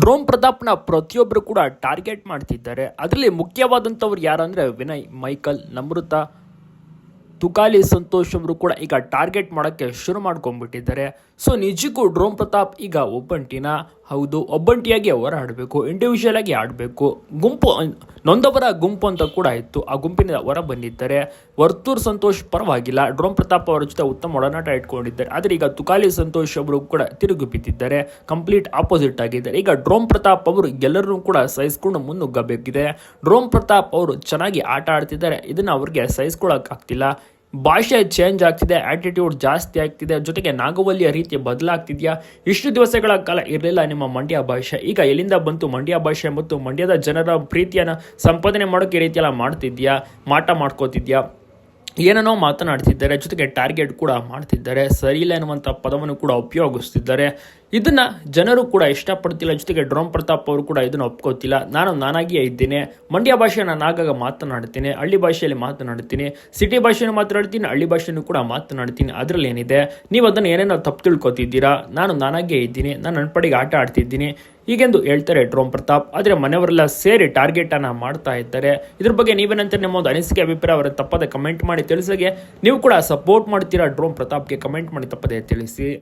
Drone ಪ್ರತಾಪ್ನ ಪ್ರತಿಯೊಬ್ಬರು ಕೂಡ target ಮಾಡ್ತಿದ್ದಾರೆ. ಅದರಲ್ಲಿ ಮುಖ್ಯವಾದಂಥವ್ರು ಯಾರಂದರೆ ವಿನಯ್ ಮೈಕಲ್ ನಮೃತ ತುಕಾಲಿ ಸಂತೋಷ್ ಅವರು ಕೂಡ ಈಗ ಟಾರ್ಗೆಟ್ ಮಾಡೋಕ್ಕೆ ಶುರು ಮಾಡ್ಕೊಂಡ್ಬಿಟ್ಟಿದ್ದಾರೆ. ಸೊ ನಿಜಕ್ಕೂ ಡ್ರೋಮ್ ಪ್ರತಾಪ್ ಈಗ ಒಬ್ಬಂಟಿನ. ಹೌದು, ಒಬ್ಬಂಟಿಯಾಗಿ ಹೊರಾಡಬೇಕು ಇಂಡಿವಿಜುವಲ್ ಆಗಿ ಆಡಬೇಕು. ಗುಂಪು ನೊಂದವರ ಗುಂಪು ಅಂತ ಕೂಡ ಇತ್ತು. ಆ ಗುಂಪಿನ ಹೊರ ಬಂದಿದ್ದಾರೆ. ವರ್ತೂರ್ ಸಂತೋಷ್ ಪರವಾಗಿಲ್ಲ ಡ್ರೋಮ್ ಪ್ರತಾಪ್ ಅವರ ಜೊತೆ ಉತ್ತಮ ಒಡನಾಟ ಇಟ್ಕೊಂಡಿದ್ದಾರೆ. ಆದರೆ ಈಗ ತುಕಾಲಿ ಸಂತೋಷ್ ಅವರು ಕೂಡ ತಿರುಗಿ ಬಿದ್ದಿದ್ದಾರೆ. ಕಂಪ್ಲೀಟ್ ಆಪೋಸಿಟ್ ಆಗಿದ್ದಾರೆ. ಈಗ ಡ್ರೋಮ್ ಪ್ರತಾಪ್ ಅವರು ಎಲ್ಲರನ್ನೂ ಕೂಡ ಸಹಿಸ್ಕೊಂಡು ಮುನ್ನುಗ್ಗಬೇಕಿದೆ. ಡ್ರೋಮ್ ಪ್ರತಾಪ್ ಅವರು ಚೆನ್ನಾಗಿ ಆಟ ಆಡ್ತಿದ್ದಾರೆ. ಇದನ್ನು ಅವ್ರಿಗೆ ಸಹಿಸ್ಕೊಳಕ್ಕಾಗ್ತಿಲ್ಲ ಭಾಷೆ ಚೇಂಜ್ ಆಗ್ತಿದೆ ಆಟಿಟ್ಯೂಡ್ ಜಾಸ್ತಿ ಆಗ್ತಿದೆ, ಜೊತೆಗೆ ನಾಗವಲ್ಲಿಯ ರೀತಿ ಬದಲಾಗ್ತಿದೆಯಾ? ಇಷ್ಟು ದಿವಸಗಳ ಕಾಲ ಇರಲಿಲ್ಲ ನಿಮ್ಮ ಮಂಡ್ಯ ಭಾಷೆ. ಈಗ ಎಲ್ಲಿಂದ ಬಂತು ಮಂಡ್ಯ ಭಾಷೆ ಮತ್ತು ಮಂಡ್ಯದ ಜನರ ಪ್ರೀತಿಯನ್ನು ಸಂಪಾದನೆ ಮಾಡೋಕೆ ಈ ರೀತಿಯೆಲ್ಲ ಮಾಡ್ತಿದ್ಯಾ? ಮಾಟ ಮಾಡ್ಕೋತಿದ್ಯಾ? ಏನನ್ನೋ ಮಾತನಾಡ್ತಿದ್ದಾರೆ, ಜೊತೆಗೆ ಟಾರ್ಗೆಟ್ ಕೂಡ ಮಾಡ್ತಿದ್ದಾರೆ, ಸರಿ ಇಲ್ಲ ಎನ್ನುವಂಥ ಪದವನ್ನು ಕೂಡ ಉಪಯೋಗಿಸ್ತಿದ್ದಾರೆ. ಇದನ್ನು ಜನರು ಕೂಡ ಇಷ್ಟಪಡ್ತಿಲ್ಲ, ಜೊತೆಗೆ ಡ್ರೋಮ್ ಪ್ರತಾಪ್ ಅವರು ಕೂಡ ಇದನ್ನು ಒಪ್ಕೋತಿಲ್ಲ. ನಾನು ನಾನಾಗಿಯೇ ಇದ್ದೇನೆ, ಮಂಡ್ಯ ಭಾಷೆ ನಾನು ಆಗಾಗ ಮಾತನಾಡ್ತೀನಿ, ಹಳ್ಳಿ ಭಾಷೆಯಲ್ಲಿ ಮಾತನಾಡ್ತೀನಿ ಸಿಟಿ ಭಾಷೆಯನ್ನು ಮಾತನಾಡ್ತೀನಿ, ಹಳ್ಳಿ ಭಾಷೆಯನ್ನು ಕೂಡ ಮಾತನಾಡ್ತೀನಿ ಅದರಲ್ಲಿ ಏನಿದೆ ನೀವು ಅದನ್ನು ಏನೇನೋ ತಪ್ಪು ತಿಳ್ಕೊತಿದ್ದೀರಾ? ನಾನು ನಾನಾಗಿಯೇ ಇದ್ದೀನಿ, ನಾನು ನನ್ನ ಪಡೆಗೆ ಆಟ ಆಡ್ತಿದ್ದೀನಿ ಹೀಗೆಂದು ಹೇಳ್ತಾರೆ ಡ್ರೋನ್ ಪ್ರತಾಪ್. ಆದರೆ ಮನೆಯವರೆಲ್ಲ ಸೇರಿ ಟಾರ್ಗೆಟ್ ಅನ್ನ ಮಾಡ್ತಾ ಇದ್ದಾರೆ. ಇದ್ರ ಬಗ್ಗೆ ನೀವೇನಂತ ನಿಮ್ಮ ಒಂದು ಅನಿಸಿಕೆ, ಅಭಿಪ್ರಾಯ ಅವರ ತಪ್ಪದೆ ಕಮೆಂಟ್ ಮಾಡಿ. ತಿಳಿಸಿಗೆ ನೀವು ಕೂಡ ಸಪೋರ್ಟ್ ಮಾಡ್ತೀರಾ? ಡ್ರೋನ್ ಪ್ರತಾಪ್ಗೆ ಕಮೆಂಟ್ ಮಾಡಿ ತಪ್ಪದೆ ತಿಳಿಸಿ.